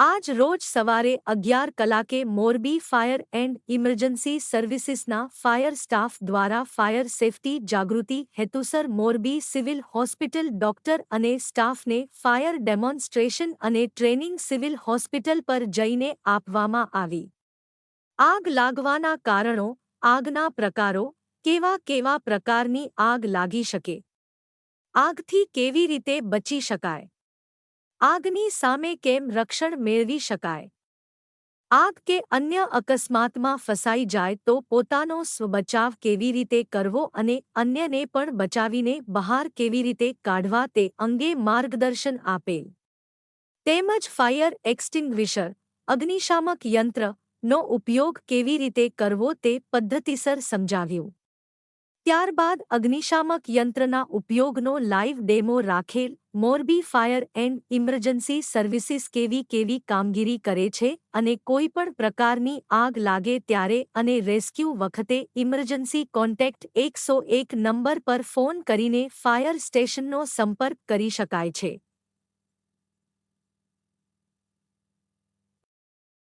આજ રોજ સવારે અગિયાર કલાકે મોરબી ફાયર એન્ડ ઇમરજન્સી સર્વિસીસના ફાયર સ્ટાફ દ્વારા ફાયર સેફટી જાગૃતિ હેતુસર મોરબી સિવિલ હોસ્પિટલ ડોક્ટર અને સ્ટાફને ફાયર ડેમોન્સ્ટ્રેશન અને ટ્રેનિંગ સિવિલ હોસ્પિટલ પર જઈને આપવામાં આવી. આગ લાગવાના કારણો, આગના પ્રકારો, કેવા કેવા પ્રકારની આગ લાગી શકે? આગથી કેવી રીતે બચી શકાય? આગની સામે કેમ રક્ષણ મેળવી શકાય? આગ કે અન્ય અકસ્માતમાં ફસાઈ જાય તો પોતાનો સ્વબચાવ કેવી રીતે કરવો અને અન્યને પણ બચાવીને બહાર કેવી રીતે કાઢવા તે અંગે માર્ગદર્શન આપેલ તેમજ ફાયર એક્સટિંગ્વિશર, અગ્નિશામક યંત્ર નો ઉપયોગ કેવી રીતે કરવો તે પદ્ધતિસર સમજાવ્યું. ત્યારબાદ અગ્નિશામક યંત્રના ઉપયોગનો લાઇવ ડેમો રાખેલ Morbi fire and emergency services કેવી કેવી કામગીરી કરે છે અને કોઈપણ પ્રકારની આગ લાગે ત્યારે અને રેસ્ક્યુ વખતે ઇમરજન્સી કોન્ટેક્ટ એકસો એક નંબર પર ફોન કરીને ફાયર સ્ટેશનનો સંપર્ક કરી શકાય છે.